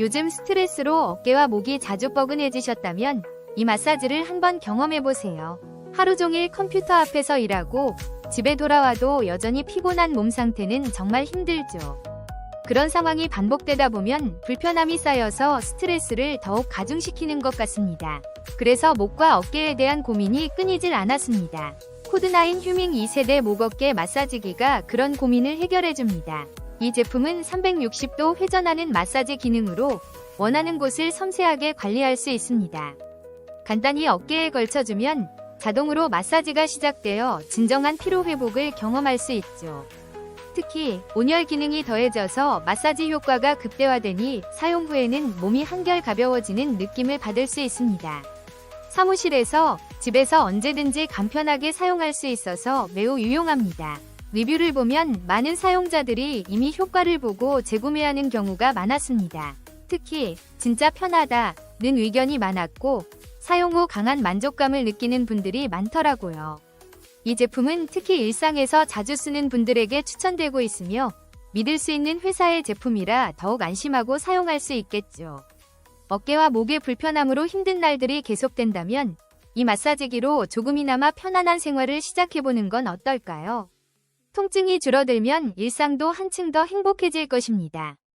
요즘 스트레스로 어깨와 목이 자주 뻐근해지셨다면 이 마사지를 한번 경험해보세요. 하루 종일 컴퓨터 앞에서 일하고 집에 돌아와도 여전히 피곤한 몸 상태는 정말 힘들죠. 그런 상황이 반복되다 보면 불편함이 쌓여서 스트레스를 더욱 가중시키는 것 같습니다. 그래서 목과 어깨에 대한 고민이 끊이질 않았습니다. 코드9 휴밍 2세대 목어깨 마사지기가 그런 고민을 해결해줍니다. 이 제품은 360도 회전하는 마사지 기능으로 원하는 곳을 섬세하게 관리할 수 있습니다. 간단히 어깨에 걸쳐주면 자동으로 마사지가 시작되어 진정한 피로 회복을 경험할 수 있죠. 특히 온열 기능이 더해져서 마사지 효과가 극대화되니 사용 후에는 몸이 한결 가벼워지는 느낌을 받을 수 있습니다. 사무실에서 집에서 언제든지 간편하게 사용할 수 있어서 매우 유용합니다. 리뷰를 보면 많은 사용자들이 이미 효과를 보고 재구매하는 경우가 많았습니다. 특히 진짜 편하다는 의견이 많았고 사용 후 강한 만족감을 느끼는 분들이 많더라고요. 이 제품은 특히 일상에서 자주 쓰는 분들에게 추천되고 있으며 믿을 수 있는 회사의 제품이라 더욱 안심하고 사용할 수 있겠죠. 어깨와 목의 불편함으로 힘든 날들이 계속된다면 이 마사지기로 조금이나마 편안한 생활을 시작해보는 건 어떨까요? 통증이 줄어들면 일상도 한층 더 행복해질 것입니다.